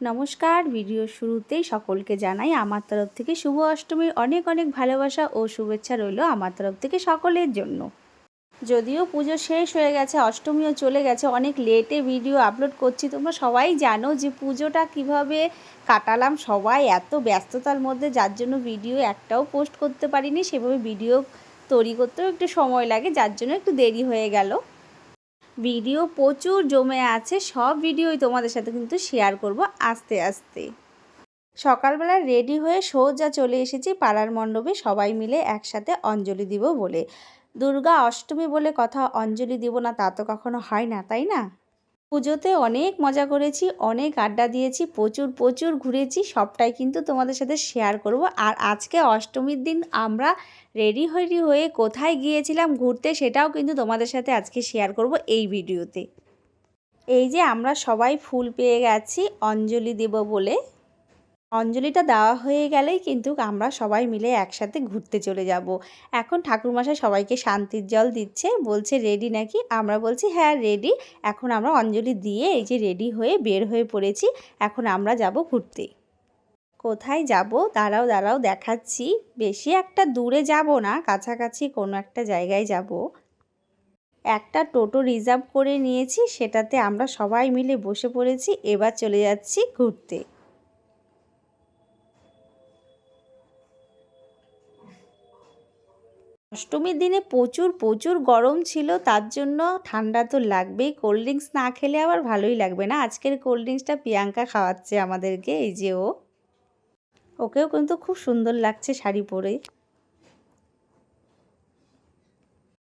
নমস্কার। ভিডিও শুরুতেই সকলকে জানাই আমার তরফ থেকে শুভ অষ্টমীর অনেক অনেক ভালোবাসা ও শুভেচ্ছা রইল আমার তরফ থেকে সকলের জন্য। যদিও পুজো শেষ হয়ে গেছে, অষ্টমীও চলে গেছে, অনেক লেটে ভিডিও আপলোড করছি। তোমরা সবাই জানো যে পুজোটা কীভাবে কাটালাম। সবাই এত ব্যস্ততার মধ্যে যার জন্য ভিডিও একটাও পোস্ট করতে পারিনি। সেভাবে ভিডিও তৈরি করতেও একটু সময় লাগে, যার জন্য একটু দেরি হয়ে গেল। ভিডিও প্রচুর জমে আছে, সব ভিডিওই তোমাদের সাথে কিন্তু শেয়ার করব আস্তে আস্তে। সকালবেলা রেডি হয়ে সোজা চলে এসেছি পাড়ার মণ্ডপে, সবাই মিলে একসাথে অঞ্জলি দিব বলে। দুর্গা অষ্টমী বলে কথা, অঞ্জলি দিব না তা তো কখনো হয় না, তাই না? পুজোতে অনেক মজা করেছি, অনেক আড্ডা দিয়েছি, প্রচুর প্রচুর ঘুরেছি, সবটাই কিন্তু তোমাদের সাথে শেয়ার করব। আর আজকে অষ্টমীর দিন আমরা রেডি হয়ে হয়ে কোথায় গিয়েছিলাম ঘুরতে সেটাও কিন্তু তোমাদের সাথে আজকে শেয়ার করব এই ভিডিওতে এই যে আমরা সবাই ফুল পেয়ে গেছি, অঞ্জলি দেব বলে। অঞ্জলিটা দেওয়া হয়ে গেলেই কিন্তু আমরা সবাই মিলে একসাথে ঘুরতে চলে যাব। এখন ঠাকুরমশাই সবাইকে শান্তির জল দিচ্ছে, বলছে রেডি নাকি? আমরা বলছি হ্যাঁ রেডি এখন আমরা অঞ্জলি দিয়ে এই যে রেডি হয়ে বের হয়ে পড়েছি, এখন আমরা যাব ঘুরতে। কোথায় যাব? দাঁড়াও দাঁড়াও, দেখাচ্ছি। বেশি একটা দূরে যাব না, কাছাকাছি কোনো একটা জায়গায় যাব। একটা টোটো রিজার্ভ করে নিয়েছি, সেটাতে আমরা সবাই মিলে বসে পড়েছি, এবার চলে যাচ্ছি ঘুরতে। অষ্টমীর দিনে প্রচুর প্রচুর গরম ছিল, তার জন্য ঠান্ডা তো লাগবেই। কোল্ড ড্রিঙ্কস না খেলে আবার ভালোই লাগবে না। আজকের কোল্ড ড্রিঙ্কসটা প্রিয়াঙ্কা খাওয়াচ্ছে আমাদেরকে, এই যে ও। ওকেও কিন্তু খুব সুন্দর লাগছে শাড়ি পরে।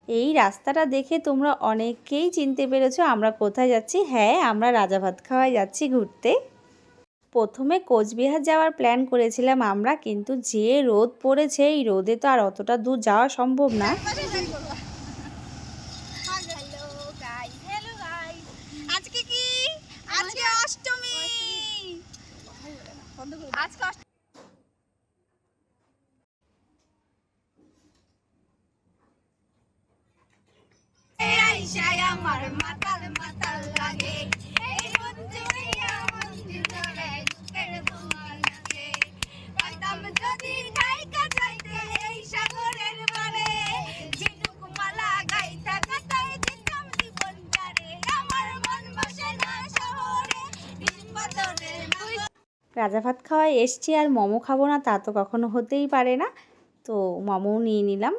এই রাস্তাটা দেখে তোমরা অনেকেই চিনতে পেরেছ, আমরা কোথায় যাচ্ছি? হ্যাঁ আমরা রাজা ভাত খাওয়ায় যাচ্ছি ঘুরতে। প্রথমে কোচবিহার যাওয়ার প্ল্যান করেছিলাম আমরা, কিন্তু যে রোদ পড়েছে, এই রোদে তো আর অতটা দূর যাওয়া সম্ভব না। আমার মাতাল মাতাল লাগে। এই রাজা ভাত খাওয়ায় এসছি আর মোমো খাব না, তা তো কখনো হতেই পারে না। তো মোমোও নিয়ে নিলাম।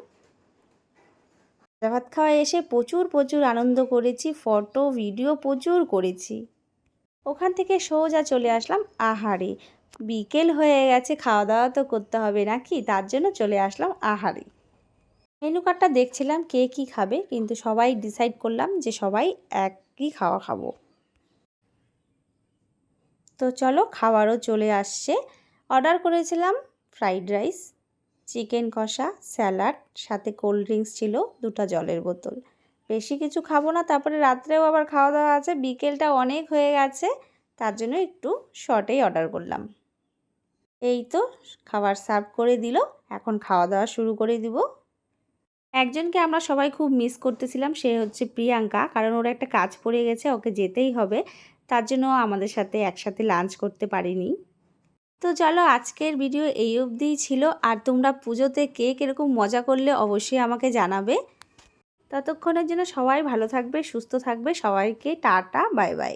রাজা ভাত খাওয়ায় এসে প্রচুর প্রচুর আনন্দ করেছি, ফটো, ভিডিও প্রচুর করেছি। ওখান থেকে সোজা চলে আসলাম। আহারে, বিকেল হয়ে গেছে খাওয়া দাওয়া তো করতে হবে নাকি? তার জন্য চলে আসলাম আহারে। মেনু কার্ডটা দেখছিলাম কে কি খাবে, কিন্তু সবাই ডিসাইড করলাম যে সবাই একই খাওয়া খাব। তো চলো খাবারও চলে আসছে। অর্ডার করেছিলাম ফ্রাইড রাইস, চিকেন কষা, স্যালাড, সাথে কোল্ড ড্রিঙ্কস ছিল দুটো জলের বোতল। বেশি কিছু খাব না, তারপরে রাত্রেও আবার খাওয়া দাওয়া আছে, বিকেলটা অনেক হয়ে গেছে, তার জন্য একটু শর্টেই অর্ডার করলাম। এই তো খাবার সার্ভ করে দিল, এখন খাওয়া দাওয়া শুরু করে দিব। একজনকে আমরা সবাই খুব মিস করতেছিলাম, সে হচ্ছে প্রিয়াঙ্কা, কারণ ওর একটা কাজ পড়ে গেছে, ওকে যেতেই হবে। তার জন্য আমাদের সাথে একসাথে লাঞ্চ করতে পারিনি। তো চলো আজকের ভিডিও এই অবধিই ছিল। আর তোমরা পুজোতে কে কীরকম মজা করলে অবশ্যই আমাকে জানাবে। ততক্ষণের জন্য সবাই ভালো থাকবে, সুস্থ থাকবে। সবাইকে টাটা বাই বাই